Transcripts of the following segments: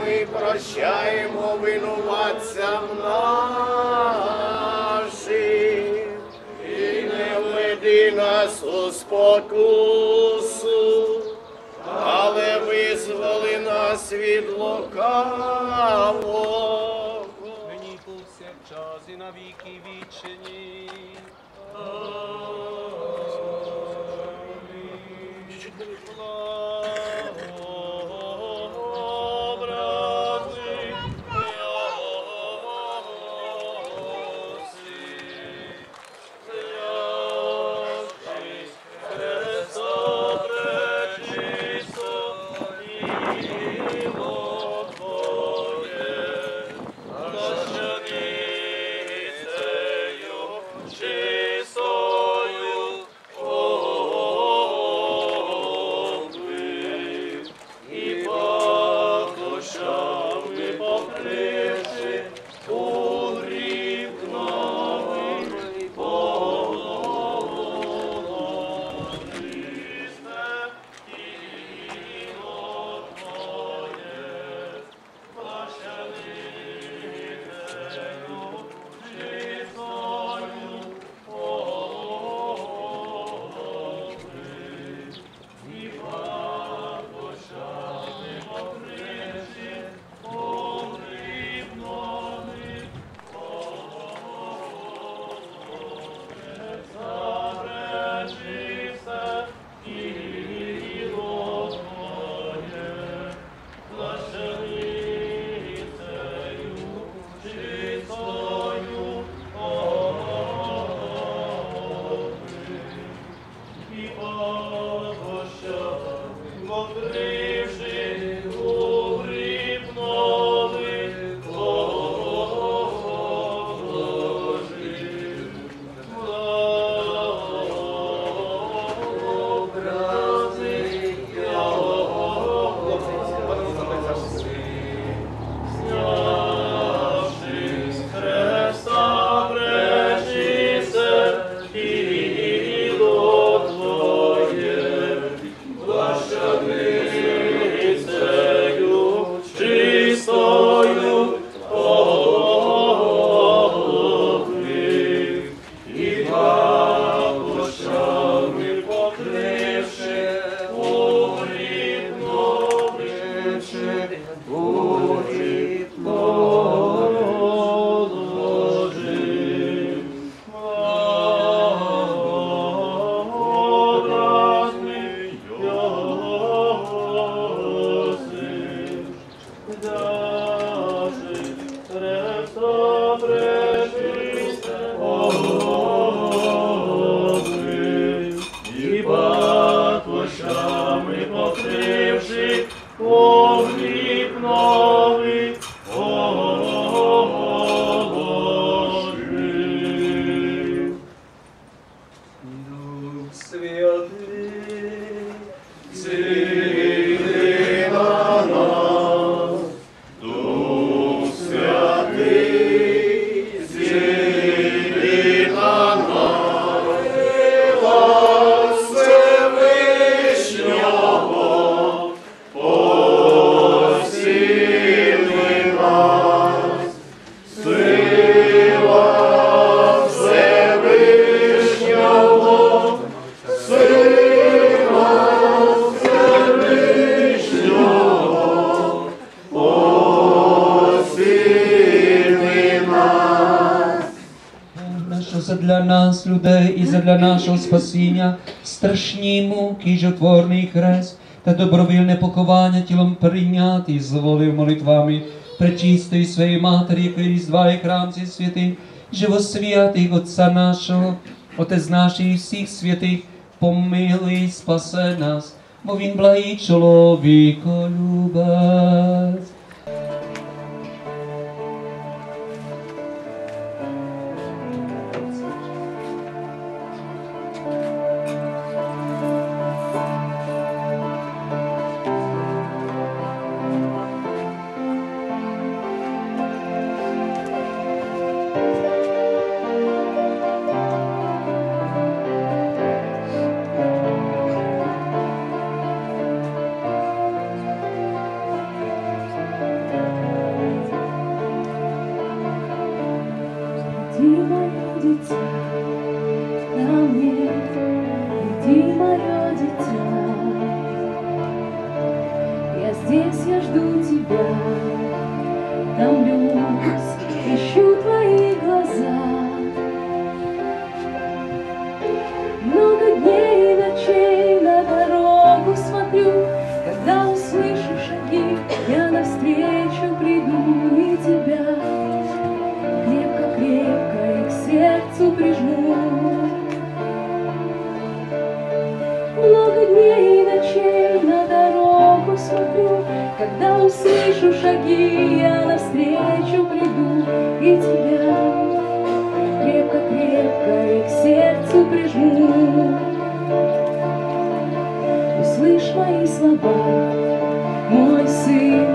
ми прощаємо винуватцям нашим. І не веди нас у спокусу, але визволи нас від лукавого. Нині повсякчас і на віки вічені. Нащо задля нас, людей, і задля нашого спасіння, страшні муки, жотворний хрест та добровільне поховання тілом прийняти, і зволив молитвами пречистої своєї матері, якої різдва і храм цей святий, живосвятий Отця нашого, Отець наш і всіх святих, помилуй, і спасе нас, бо він благий Иди, мое дитя, ко мне, иди, мое дитя. Я здесь, я жду тебя, томлюсь, ищу твои глаза. Много дней и ночей на дорогу смотрю, когда услышу шаги, я навстречу приду и тебя. Услышу шаги, я навстречу приду и тебя крепко-крепко и к сердцу прижму. Услышь мои слова, мой сын,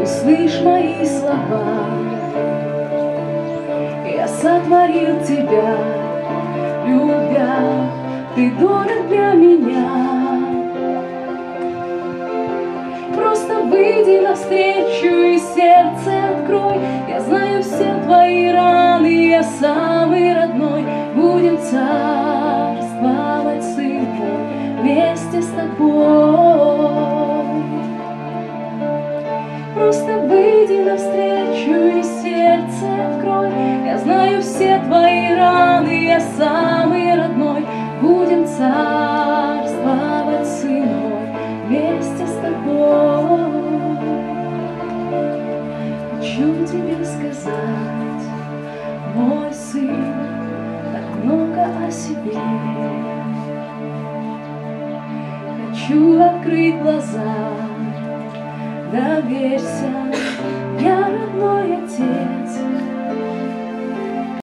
услышь мои слова. Я сотворил тебя, любя, ты дорог выйди навстречу и сердце открой. Я знаю все твои раны, я самый родной. Будем царствовать, сын мой, вместе с тобой. Просто выйди навстречу и сердце открой. Я знаю все твои раны, я самый родной. Будем царствовать, тебе сказать, мой сын, так много о себе. Хочу открыть глаза, доверься, я